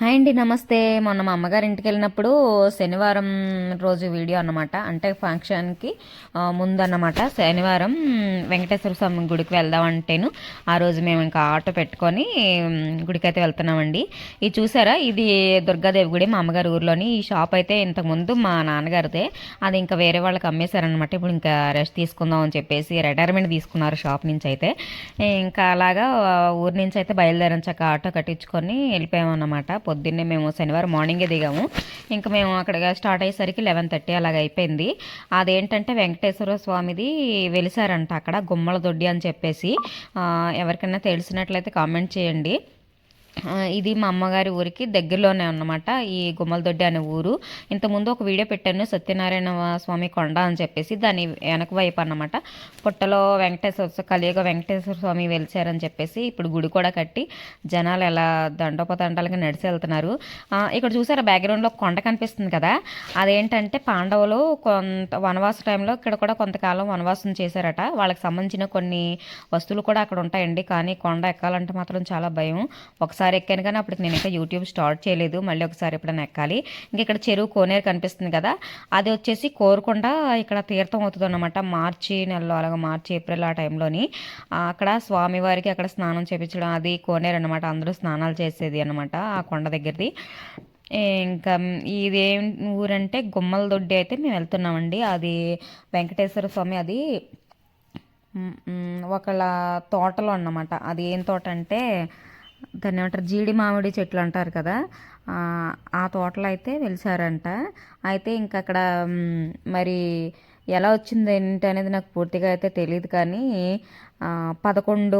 Hi అండి నమస్తే. మొన్న మా అమ్మగారి ఇంటికి వెళ్ళినప్పుడు శనివారం రోజు వీడియో అన్నమాట. అంటే ఫంక్షన్కి ముందన్నమాట ముందు అన్నమాట శనివారం వెంకటేశ్వర స్వామి గుడికి వెళ్దాం అంటేను ఆ రోజు మేము ఇంకా ఆటో పెట్టుకొని గుడికి అయితే వెళ్తున్నామండి. ఇది చూసారా? ఇది దుర్గాదేవి గుడి మా అమ్మగారి ఊర్లోని. ఈ షాప్ అయితే ఇంతకుముందు మా నాన్నగారిదే. అది ఇంకా వేరే వాళ్ళకి అమ్మేశారనమాట ఇప్పుడు ఇంకా రెస్ట్ తీసుకుందాం అని చెప్పేసి రిటైర్మెంట్ తీసుకున్నారు షాప్ నుంచి అయితే. ఇంకా అలాగా ఊరి నుంచి అయితే బయలుదేరించాక ఆటో కట్టించుకొని వెళ్ళిపోయామన్నమాట. పొద్దున్నే మేము శనివారం మార్నింగే దిగాము. ఇంకా మేము అక్కడ స్టార్ట్ అయ్యేసరికి లెవెన్ థర్టీ అలాగ అయిపోయింది. అదేంటంటే వెంకటేశ్వర స్వామిది వెలిసారంట అక్కడ గుమ్మల దొడ్డి అని చెప్పేసి. ఎవరికైనా తెలిసినట్లయితే కామెంట్ చేయండి. ఇది మా అమ్మగారి ఊరికి దగ్గరలోనే అన్నమాట ఈ గుమ్మలదొడ్డి అనే ఊరు. ఇంతకుముందు ఒక వీడియో పెట్టాను సత్యనారాయణ స్వామి కొండ అని చెప్పేసి దాని వెనక వైపు అన్నమాట. పుట్టలో వెంకటేశ్వర కలియుగ వెంకటేశ్వర స్వామి వెలిచారని చెప్పేసి ఇప్పుడు గుడి కూడా కట్టి జనాలు ఎలా దండోపదండాలకి నడిచి వెళ్తున్నారు. ఇక్కడ చూసారా బ్యాక్గ్రౌండ్లో కొండ కనిపిస్తుంది కదా? అదేంటంటే పాండవులు కొంత వనవాస టైంలో ఇక్కడ కూడా కొంతకాలం వనవాసం చేశారట. వాళ్ళకి సంబంధించిన కొన్ని వస్తువులు కూడా అక్కడ ఉంటాయండి. కానీ కొండ ఎక్కాలంటే మాత్రం చాలా భయం. ఒకసారి ఎక్కాను కానీ అప్పటికి నేను ఇంకా యూట్యూబ్ స్టార్ట్ చేయలేదు. మళ్ళీ ఒకసారి ఎప్పుడైనా ఎక్కాలి. ఇంకా ఇక్కడ చెరువు కోనేరు కనిపిస్తుంది కదా అది వచ్చేసి కోరుకొండ ఇక్కడ తీర్థం అవుతుంది అనమాట మార్చి నెలలో అలాగే మార్చి ఏప్రిల్ ఆ టైంలోని. అక్కడ స్వామివారికి అక్కడ స్నానం చేపించడం అది కోనేరు అనమాట అందరూ స్నానాలు చేసేది అనమాట ఆ కొండ దగ్గరది. ఇంకా ఇదేం ఊరంటే గుమ్మల దొడ్డి అయితే మేము వెళ్తున్నామండి. అది వెంకటేశ్వర స్వామి అది ఒకళ్ళ తోటలో అన్నమాట. అది ఏం తోట అంటే దాన్ని ఏమంటారు జీడి మామిడి చెట్లు అంటారు కదా? ఆ, తోటలో అయితే వెలిసారంట. అయితే ఇంక అక్కడ మరి ఎలా వచ్చింది ఏంటి అనేది నాకు పూర్తిగా అయితే తెలియదు కానీ పదకొండు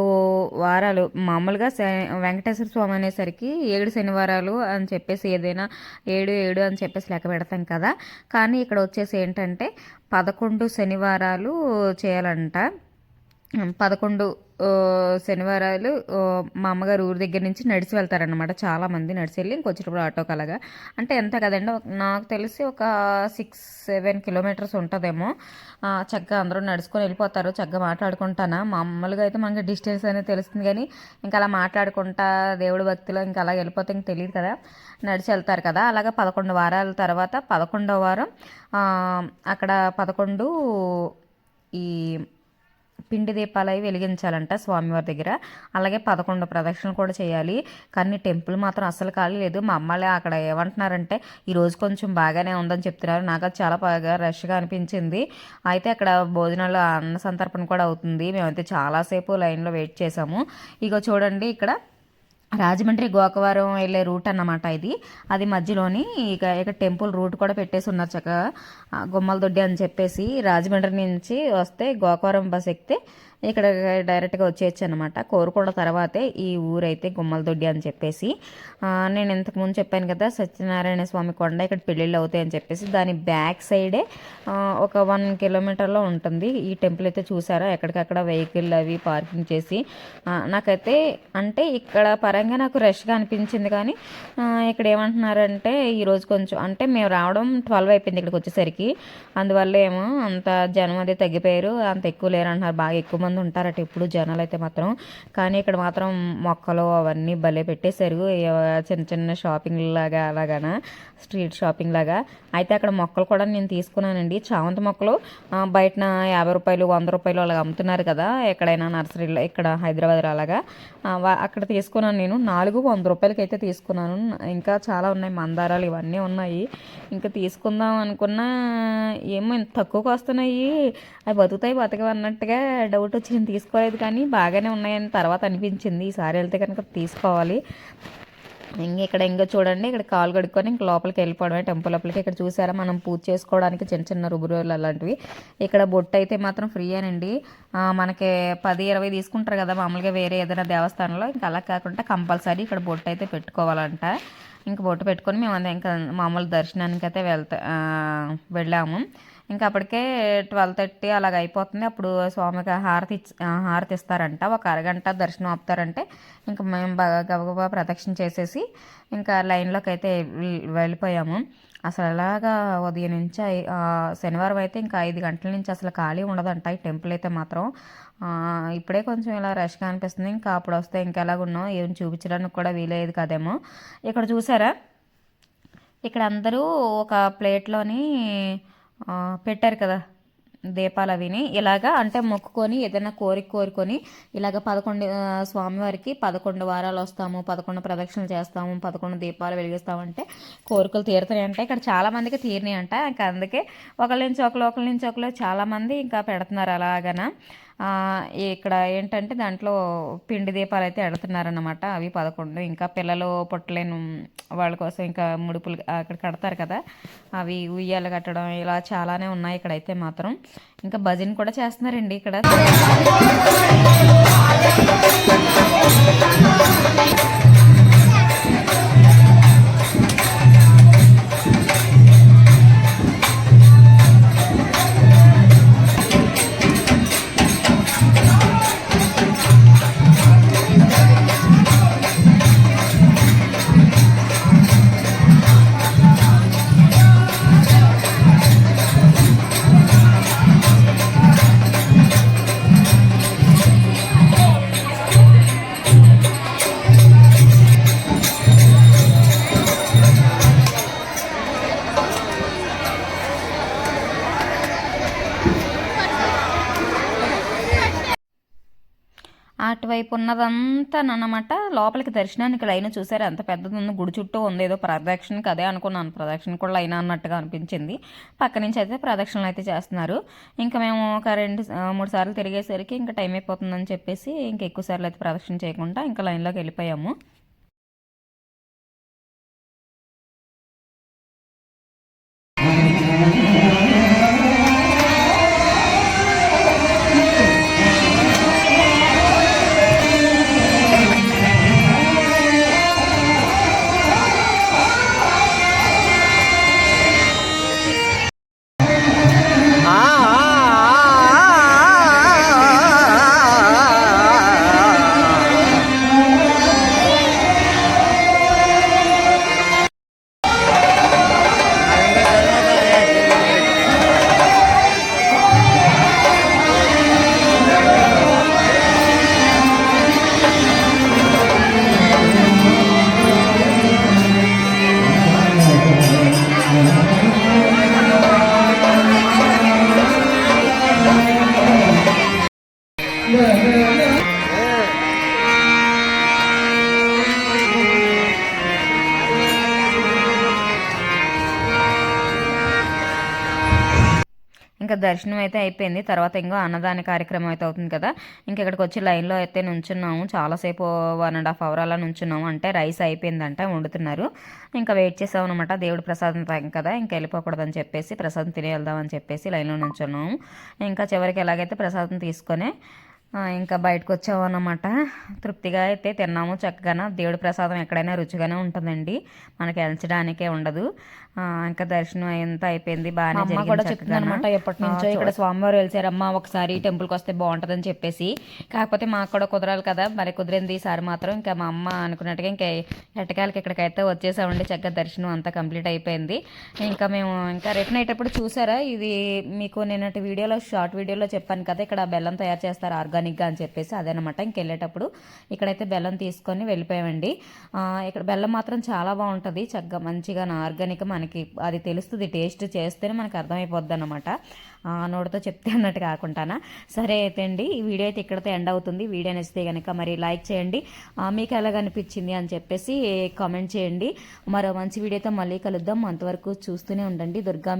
వారాలు మామూలుగా శ- వెంకటేశ్వర స్వామి అనేసరికి ఏడు శనివారాలు అని చెప్పేసి ఏదైనా ఏడు ఏడు అని చెప్పేసి లెక్క పెడతాం కదా? కానీ ఇక్కడ వచ్చేసి ఏంటంటే పదకొండు శనివారాలు చేయాలంట. పదకొండు శనివారాలు మా అమ్మగారు ఊరి దగ్గర నుంచి నడిచి వెళ్తారనమాట చాలా మంది నడిచి వెళ్ళి ఇంకొచ్చేటప్పుడు ఆటోకి అలాగా. అంటే ఎంత కదండి నాకు తెలిసి ఒక సిక్స్ సెవెన్ కిలోమీటర్స్ ఉంటుందేమో. చక్కగా అందరూ నడుచుకొని వెళ్ళిపోతారు చక్కగా మాట్లాడుకుంటానా. మామూలుగా అయితే మనకి డిస్టెన్స్ అనేది తెలుస్తుంది కానీ ఇంకా అలా మాట్లాడుకుంటా దేవుడి భక్తిలో ఇంకా అలా వెళ్ళిపోతే ఇంక తెలియదు కదా. నడిచి వెళ్తారు కదా. అలాగా పదకొండు వారాల తర్వాత పదకొండో వారం అక్కడ పదకొండు ఈ పిండి దీపాలు అవి వెలిగించాలంట స్వామివారి దగ్గర. అలాగే పదకొండు ప్రదక్షిణలు కూడా చేయాలి. కానీ టెంపుల్ మాత్రం అస్సలు ఖాళీ లేదు. మా అమ్మాలే అక్కడ ఏమంటున్నారంటే ఈరోజు కొంచెం బాగానే ఉందని చెప్తున్నారు. నాకు అది చాలా బాగా రష్గా అనిపించింది. అయితే అక్కడ భోజనాలు అన్న సంతర్పణ కూడా అవుతుంది. మేమైతే చాలాసేపు లైన్లో వెయిట్ చేసాము ఇక చూడండి ఇక్కడ రాజమండ్రి గోకవరం వెళ్ళే రూట్ అన్నమాట ఇది. అది మధ్యలోని ఇక ఇక టెంపుల్ రూట్ కూడా పెట్టేసి ఉన్నారు చక్కగా. గుమ్మల దొడ్డి అని చెప్పేసి రాజమండ్రి నుంచి వస్తే గోకవరం బస్ ఎక్కితే ఇక్కడ డైరెక్ట్గా వచ్చేయచ్చు అనమాట కోరుకొండ తర్వాతే ఈ ఊరైతే గుమ్మలదొడ్డి అని చెప్పేసి. నేను ఇంతకుముందు చెప్పాను కదా సత్యనారాయణ స్వామి కొండ ఇక్కడ పెళ్ళిళ్ళు అవుతాయి అని చెప్పేసి. దాని బ్యాక్ సైడే ఒక వన్ కిలోమీటర్లో ఉంటుంది. ఈ టెంపుల్ అయితే చూసారా? ఎక్కడికక్కడ వెహికల్ అవి పార్కింగ్ చేసి. నాకైతే అంటే ఇక్కడ పరంగా నాకు రష్గా అనిపించింది కానీ ఇక్కడ ఏమంటున్నారంటే ఈరోజు కొంచెం అంటే మేము రావడం ట్వెల్వ్ అయిపోయింది ఇక్కడికి వచ్చేసరికి. అందువల్ల ఏమో అంత జనం అది తగ్గిపోయారు అంత ఎక్కువ లేరు అంటున్నారు బాగా ఎక్కువ మంది ఉంటారట ఇప్పుడు జనాలు అయితే మాత్రం. కానీ ఇక్కడ మాత్రం మొక్కలు అవన్నీ భలే పెట్టేశారు. చిన్న చిన్న షాపింగ్ లాగా అలాగాన స్ట్రీట్ షాపింగ్ లాగా. అయితే అక్కడ మొక్కలు కూడా నేను తీసుకున్నానండి. చామంతి మొక్కలు బయట బయటన యాభై రూపాయలు వంద రూపాయలు అలాగ అమ్ముతున్నారు కదా ఎక్కడైనా నర్సరీలో ఇక్కడ హైదరాబాద్లో అలాగా. అక్కడ తీసుకున్నాను నేను. నాలుగు వంద రూపాయలకి అయితే తీసుకున్నాను. ఇంకా చాలా ఉన్నాయి మందారాలు ఇవన్నీ ఉన్నాయి. ఇంకా తీసుకుందాం అనుకున్నా ఏమో ఇంత తక్కువకి వస్తున్నాయి. అవి బతుకుతాయి బతకవు అన్నట్టుగా డౌట్ వచ్చి నేను తీసుకోలేదు కానీ బాగానే ఉన్నాయని తర్వాత అనిపించింది. ఈసారి వెళ్తే కనుక తీసుకోవాలి. ఇంక ఇక్కడ ఇంకా చూడండి ఇక్కడ కాలు కడుక్కొని ఇంక లోపలికి వెళ్ళిపోవడమే టెంపుల్ లోపలికి. ఇక్కడ చూసారా మనం పూజ చేసుకోవడానికి చిన్న చిన్న రుబురోలు అలాంటివి. ఇక్కడ బొట్టు అయితే మాత్రం ఫ్రీ అనండి. మనకి పది ఇరవై తీసుకుంటారు కదా మామూలుగా వేరే ఏదైనా దేవస్థానంలో. ఇంకా అలా కాకుండా కంపల్సరీ ఇక్కడ బొట్టు అయితే పెట్టుకోవాలంట. ఇంకా బొట్టు పెట్టుకొని మేము అంతా ఇంకా మామూలు దర్శనానికి అయితే వెళ్తా వెళ్ళాము. ఇంకా అప్పటికే ట్వెల్వ్ థర్టీ అలాగ అయిపోతుంది. అప్పుడు స్వామికి హారతి హారతి ఇస్తారంట. ఒక అరగంట దర్శనం ఆపుతారంటే ఇంకా మేము బాగా గబగబా ప్రదక్షిణ చేసేసి ఇంకా లైన్లోకి అయితే వెళ్ళిపోయాము. అసలు అలాగా ఉదయం నుంచి శనివారం అయితే ఇంకా ఐదు గంటల నుంచి అసలు ఖాళీ ఉండదంట. ఈ టెంపుల్ అయితే మాత్రం ఇప్పుడే కొంచెం ఇలా రష్గా అనిపిస్తుంది. ఇంకా అప్పుడు వస్తే ఇంకా ఏం చూపించడానికి కూడా వీలేదు కదేమో. ఇక్కడ చూసారా? ఇక్కడ అందరూ ఒక ప్లేట్లోని పెట్టారు కదా దీపాలు అవిని. ఇలాగా అంటే మొక్కుకొని ఏదైనా కోరిక కోరుకొని ఇలాగ పదకొండు స్వామివారికి పదకొండు వారాలు వస్తాము పదకొండు ప్రదక్షిణలు చేస్తాము పదకొండు దీపాలు వెలిగిస్తామంటే కోరికలు తీరుతాయి అంటే. ఇక్కడ చాలామందికి తీరినాయి అంట. ఇంకా అందుకే ఒకళ్ళ నుంచి ఒకరు ఒకళ్ళ నుంచి ఒకరు చాలామంది ఇంకా పెడుతున్నారు అలాగన. ఇక్కడ ఏంటంటే దాంట్లో పిండి దీపాలు అయితే ఎడుతున్నారన్నమాట. అవి పదకొండు. ఇంకా పిల్లలు పుట్టలేని వాళ్ళ కోసం ఇంకా ముడుపులు అక్కడ కడతారు కదా. అవి ఉయ్యాలు కట్టడం ఇలా చాలానే ఉన్నాయి ఇక్కడైతే మాత్రం. ఇంకా భజన కూడా చేస్తున్నారండి ఇక్కడ. వైపు ఉన్నదంతా అన్నమాట లోపలికి దర్శనానికి లైన్ చూసారు? ఎంత పెద్దది ఉంది గుడి చుట్టూ ఉంది. ఏదో ప్రదక్షిణకి అదే అనుకున్నాను. ప్రదక్షిణ కూడా లైన్ అన్నట్టుగా అనిపించింది. పక్క నుంచి అయితే ప్రదక్షిణలు అయితే చేస్తున్నారు. ఇంకా మేము ఒక రెండు మూడు సార్లు తిరిగేసరికి ఇంకా టైం అయిపోతుందని చెప్పేసి ఇంకా ఎక్కువ సార్లు అయితే ప్రదక్షిణ చేయకుండా ఇంకా లైన్లోకి వెళ్ళిపోయాము. ఇంకా దర్శనం అయితే అయిపోయింది. తర్వాత ఇంకో అన్నదాన కార్యక్రమం అయితే అవుతుంది కదా. ఇంకా ఇక్కడికి వచ్చి లైన్లో అయితే నుంచున్నాము. చాలాసేపు వన్ అండ్ హాఫ్ అవర్ అలా నుంచున్నాము. అంటే రైస్ అయిపోయిందంటే వండుతున్నారు. ఇంకా వెయిట్ చేసాం అనమాట దేవుడు ప్రసాదం తాగం కదా ఇంకా వెళ్ళిపోకూడదని చెప్పేసి ప్రసాదం తిని వెళ్దామని చెప్పేసి లైన్లో నుంచున్నాము. ఇంకా చివరికి ఎలాగైతే ప్రసాదం తీసుకొని ఇంకా బయటకు వచ్చామన్నమాట తృప్తిగా అయితే తిన్నాము చక్కగా దేవుడి ప్రసాదం ఎక్కడైనా రుచిగానే ఉంటుందండి. మనకి ఎంచడానికే ఉండదు. ఇంకా దర్శనం అంతా అయిపోయింది. బాగానే కూడా చక్కగాన. చెప్తుంది అనమాట ఎప్పటి నుంచో ఇక్కడ స్వామివారు వెళ్తారమ్మా ఒకసారి టెంపుల్కి వస్తే బాగుంటుందని చెప్పేసి. కాకపోతే మాకు కూడా కుదరాలి కదా. మరి కుదిరింది ఈసారి మాత్రం. ఇంకా మా అమ్మ అనుకున్నట్టుగా ఇంకా ఎట్టకాలకి ఇక్కడికైతే వచ్చేసామండి. చక్కగా దర్శనం అంతా కంప్లీట్ అయిపోయింది. ఇంకా మేము ఇంకా రిటర్న్ అయ్యేటప్పుడు చూసారా? ఇది మీకు నిన్నటి వీడియోలో షార్ట్ వీడియోలో చెప్పాను కదా. ఇక్కడ బెల్లం తయారు చేస్తారు ఆర్గానిక్గా అని చెప్పేసి అదనమాట. ఇంకెళ్ళేటప్పుడు ఇక్కడైతే బెల్లం తీసుకొని వెళ్ళిపోయామండి. ఇక్కడ బెల్లం మాత్రం చాలా బాగుంటుంది. చక్కగా మంచిగా ఆర్గానిక్ మనకి అది తెలుస్తుంది టేస్ట్ చేస్తేనే మనకు అర్థమైపోద్ది అనమాట నోటితో చెప్తే అన్నట్టు కాకుండానా. సరే అయితే అండి ఈ వీడియో అయితే ఇక్కడతో ఎండ్ అవుతుంది. వీడియో నచ్చితే కనుక మరి లైక్ చేయండి. ఆ, మీకు ఎలా అనిపించింది అని చెప్పేసి కామెంట్ చేయండి. మరో మంచి వీడియోతో మళ్ళీ కలుద్దాం. అంతవరకు చూస్తూనే ఉండండి. దుర్గా